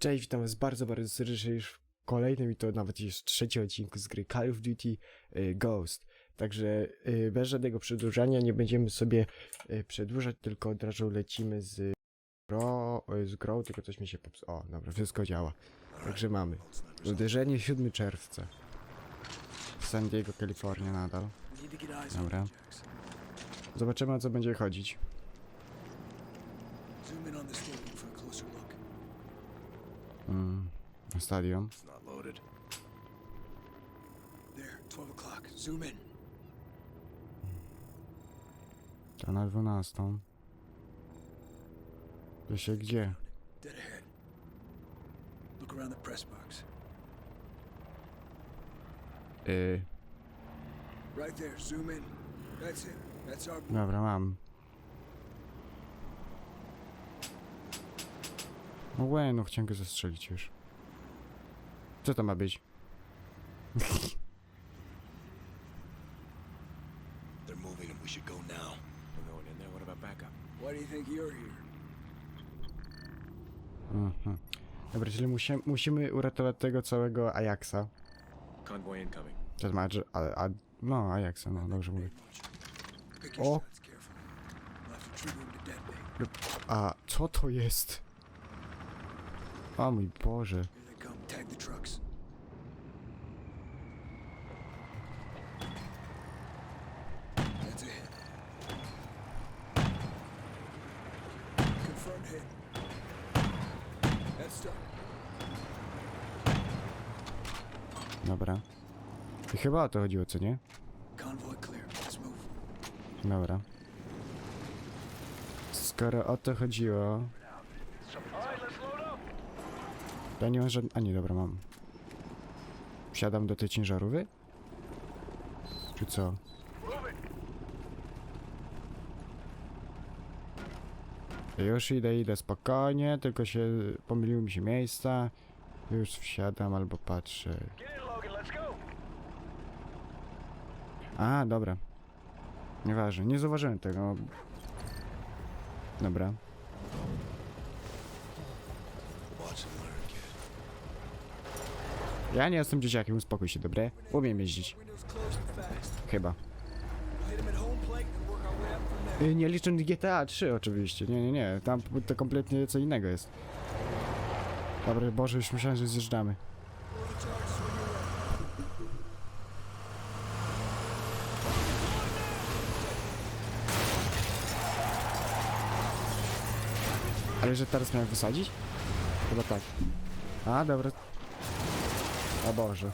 Cześć, witam was bardzo, bardzo serdecznie już w kolejnym i to nawet już trzecim odcinku z gry Call of Duty y, Ghost. Także y, bez żadnego przedłużania nie będziemy sobie y, przedłużać, tylko od razu lecimy z gro, z grą, tylko coś mi się popsuło. O, dobra, wszystko działa. Także mamy. Uderzenie 7 czerwca. San Diego, Kalifornia nadal. Dobra. Zobaczymy o co będzie chodzić. Zoom in on stadium for a closer look. Mm, stadion. It's not loaded. There, 12 o'clock. Zoom in. To na 12. To się gdzie? Dead ahead. Look around the press box. Y, Right there, zoom in. That's it. That's our Dobra, mam. No łe, no chciałem go zastrzelić już. Co to ma być? They're moving and we should go now. We're going in there. What about backup? Why do you think you're here? Mhm. Dobra, czyli musi, musimy uratować tego całego Ajaxa. Convoy incoming. To znaczy, a, a, no Ajaxa, no dobrze mówię. Pick your Oh. shots carefully. We'll have to trigger him to detonate. A co to jest? O mój Boże they come. Tag the trucks. That's a hit. Confirmed hit. That's stuck. Dobra. I chyba o to chodziło, co nie? Dobra. Skoro o to chodziło... Ja nie mam żadnych... A nie, dobra, mam. Wsiadam do tej ciężarówki? Czy co? Już idę, idę spokojnie, tylko się pomyliły mi się miejsca. Już wsiadam albo patrzę. A, dobra. Nieważne, nie zauważyłem tego. Dobra. Ja nie jestem dzieciakiem, uspokój się, dobre? Umiem jeździć. Chyba. Y, Nie licząc GTA 3 oczywiście. Nie, nie, nie. Tam to kompletnie co innego jest. Dobra, Boże, już myślałem, że zjeżdżamy. Ale że teraz miałem wysadzić? Chyba tak. A, dobra. O Boże.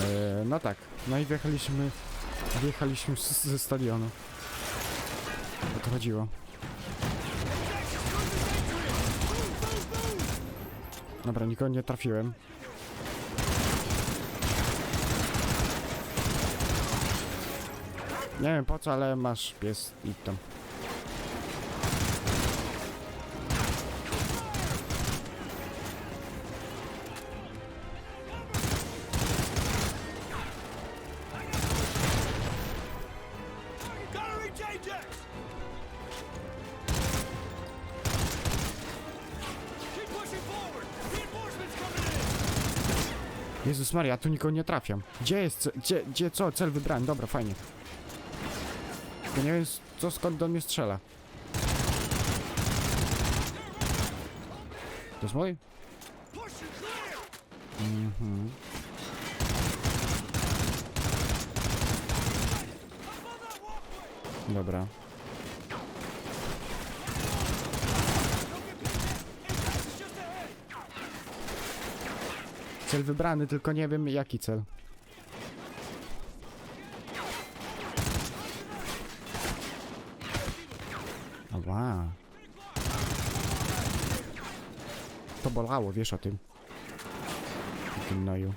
E, no tak. No i wjechaliśmy... Wjechaliśmy z- ze stadionu. O to chodziło. Dobra, nikogo nie trafiłem. Nie wiem po co, ale masz pies i tam. Jezus Maria, tu nikogo nie trafiam. Gdzie jest, gdzie, gdzie, co, cel wybrałem, dobra, fajnie. Tylko nie wiem, co, skąd do mnie strzela. To jest mój? Mhm. Dobra. Cel wybrany, tylko nie wiem jaki cel. Ała. To bolało, wiesz o tym. O tym noju.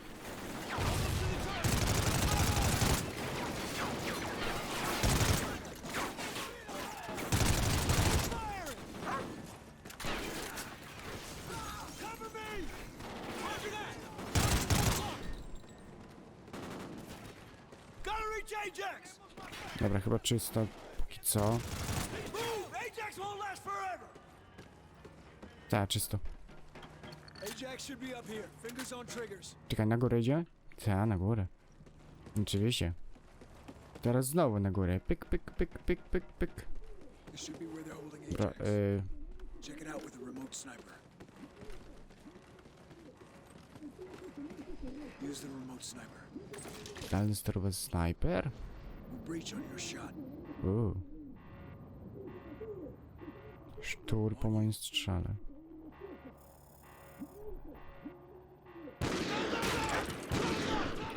Dobra, chyba czysto póki co. Tak, czysto. Czekaj, na górę idzie? Tak, na górę. Oczywiście. Teraz znowu na górę. Pyk, pyk, pyk, pyk, pyk, pyk. Ajax. y, Check it out with a remote sniper. Use the remote sniper. zdalny sterowy snajper? We'll breach on your shot. Uuu. Sztur po moim strzale.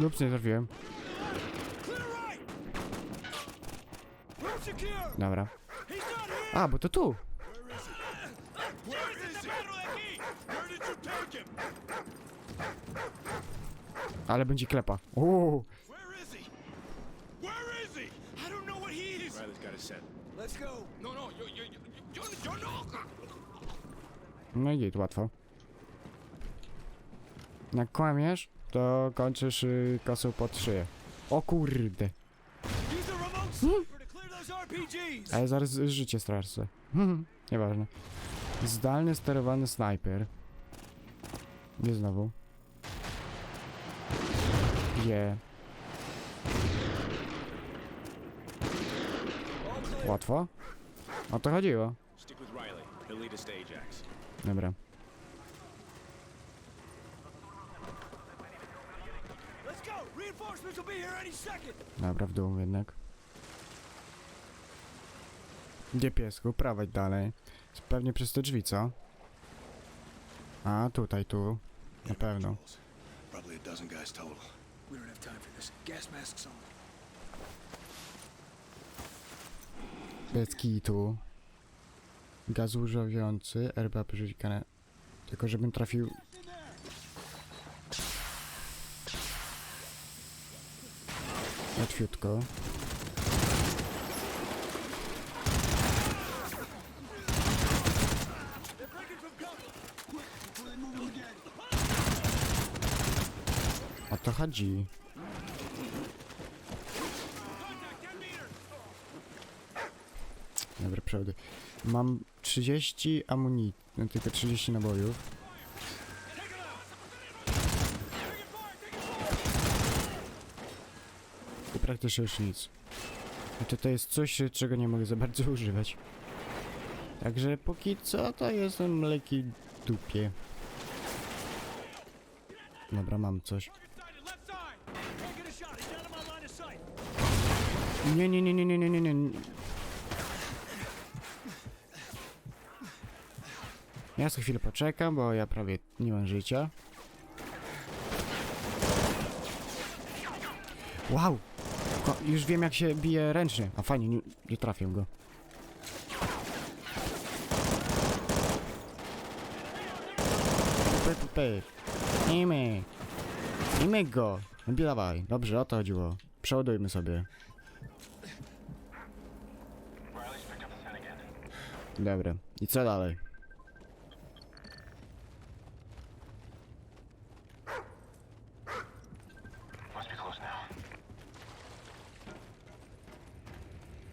Ups, nie trafiłem. Dobra. A, bo to tu! Ale będzie klepa. Uuu. Where is he? Where is he? I don't know what he is. Riley's got his set. Let's go. No, no, you, you, you, you, you know. No i git, łatwo. Jak kłamiesz, to kończysz y, kosą pod szyję. O kurde. Use the remote sniper to clear those RPGs. Ale zaraz życie stracę. Nieważne. Zdalny sterowany snajper. Nie znowu. Je. Łatwo? O to chodziło. Dobra. Dobra, w dół jednak. Gdzie piesku? Prowadź dalej. Pewnie przez te drzwi, co? A, tutaj, tu. Na pewno. Probably a dozen guys total. We don't have time for this. Gas masks on. Bez kitu. RBA przeciwkane. Tylko żebym trafił... Łatwiutko. They're breaking from cover. O to chodzi. Dobra, przewody. Mam 30 amunicji, no tylko 30 nabojów. I praktycznie już nic. I to, to jest coś, czego nie mogę za bardzo używać. Także póki co to jestem leki dupie. Dobra, mam coś. Left side. Can't get a shot. He's out of my line of sight. Nie, nie, nie, nie, nie, nie, nie, nie. Ja sobie chwilę poczekam, bo ja prawie nie mam życia. Wow! Ko już wiem jak się bije ręcznie. A fajnie, nie, nie trafię go. Pyk, pyk. Imy. Imy go. Dawaj. Dobrze, o to chodziło. Przeładujmy sobie. Dobra. I co dalej?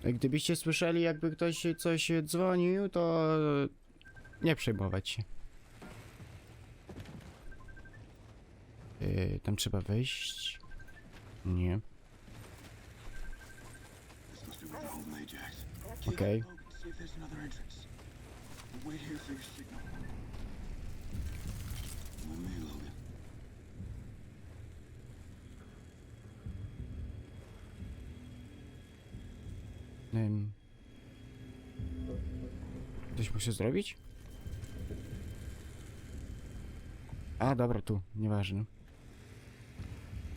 Gdybyście słyszeli, jakby ktoś coś dzwonił, to nie przejmować się. Yy, tam trzeba wejść. Nie. This must be where they're holding Ajax. Okej. See if there's another entrance. We'll wait here for your signal. With me, Logan. Ym. Coś muszę zrobić? A, dobra, tu, nieważne.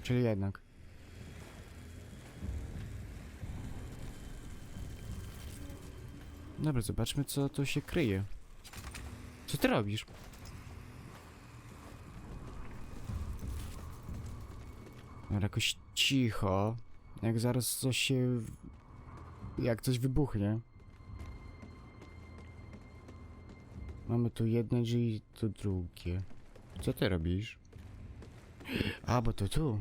Czyli jednak. Dobra, zobaczmy co tu się kryje. Co ty robisz? Dobra, jakoś cicho. Jak zaraz coś się... Jak coś wybuchnie. Mamy tu jedne drzwi, tu drugie. Co ty robisz? A, bo to tu.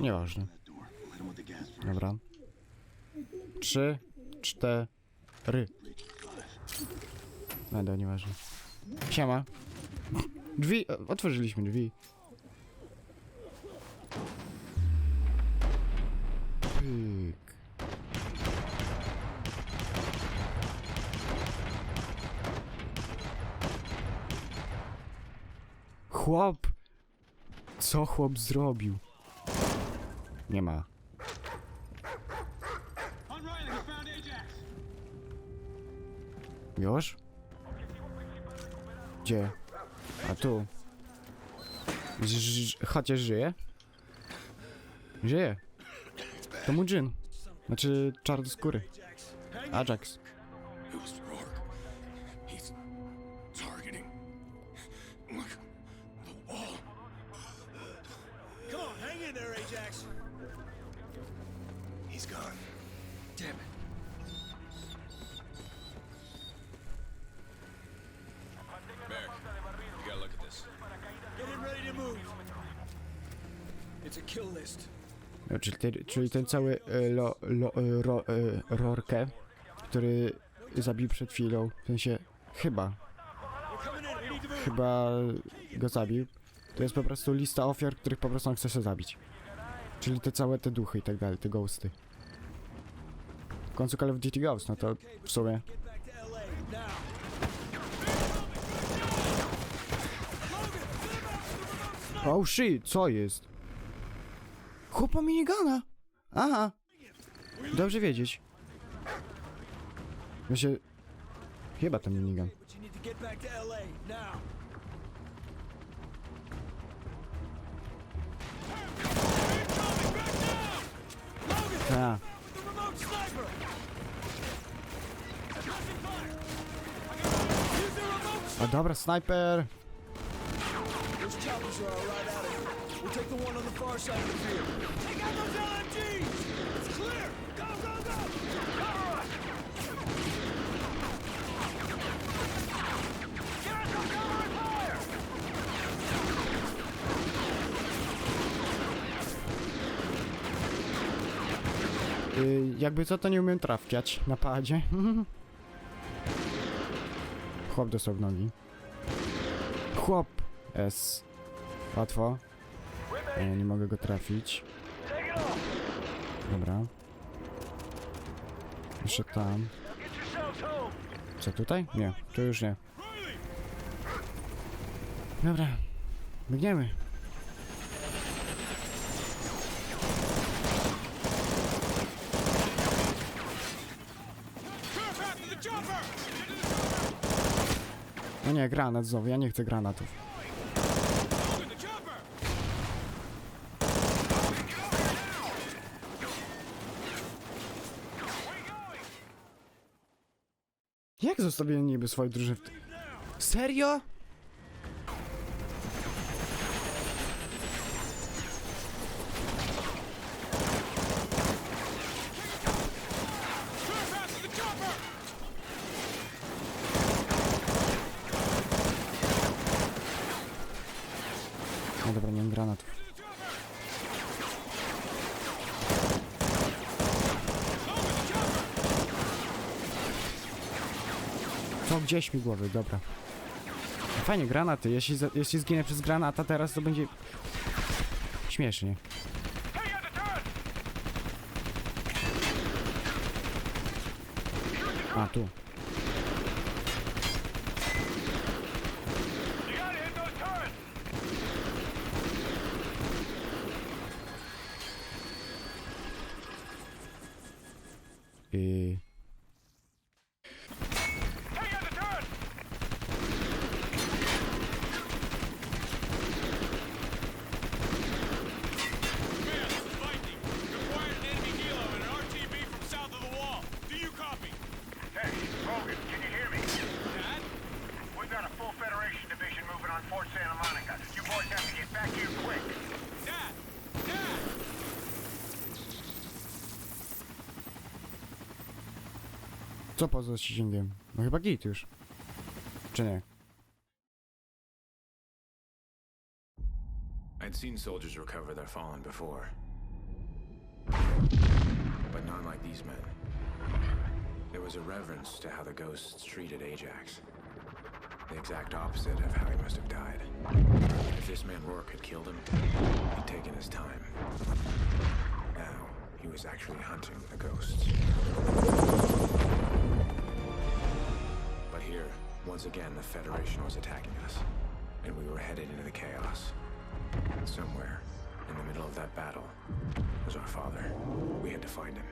Nieważne. That door. Hit him with the gas first. Dobra. Trzy, cztery. Będę, nieważne. Siema. Drzwi, otworzyliśmy drzwi. Pyk. Chłop! Co chłop zrobił? Nie ma. Już? Gdzie? A tu. Ż- chociaż żyje? Żyje. To mu dżin. Znaczy czarnoskóry. Ajax. Hang in Ajax. He's gone. Damn it. Czyli, te, czyli ten cały e, lo, lo, e, ro, e, Rorkę, który zabił przed chwilą, w sensie chyba, chyba go zabił, to jest po prostu lista ofiar, których po prostu on chce się zabić. Czyli te całe te duchy i tak dalej, te ghosty. W końcu Call of Duty Ghost, no to w sumie. Oh shit, co jest? Chłopa minigana! Aha! Dobrze wiedzieć. Się... Chyba to minigun. A, a dobra, snajper! We'll take the one on the far side of the field. Take out those LMGs. It's clear. Go, go, go. Y, jakby co, to nie umiem trafiać na padzie. Chłop dostał w nogi. Chłop! S. Łatwo. Ja nie mogę go trafić. Dobra. Jeszcze tam. Co tutaj? Nie, tu już nie. Dobra. Biegniemy. No nie, granat znowu, ja nie chcę granatów. Jak zostawiłem niby swoje drużyny. Serio? No dobra, nie mam granatów. Co, gdzie śmigłowy? Dobra. No Fajnie, granaty. Jeśli, jeśli zginę przez granata teraz, to będzie... Śmiesznie. A, tu. Co poza zasięgiem? No chyba git już. Czy nie? I'd seen soldiers recover their fallen before. But not like these men. There was a reverence to how the ghosts treated Ajax. The exact opposite of how he must have died. If this man Rourke had killed him, he'd taken his time. Now, he was actually hunting the ghosts. Again, the Federation was attacking us. And we were headed into the chaos. Somewhere, in the middle of that battle, was our father. We had to find him.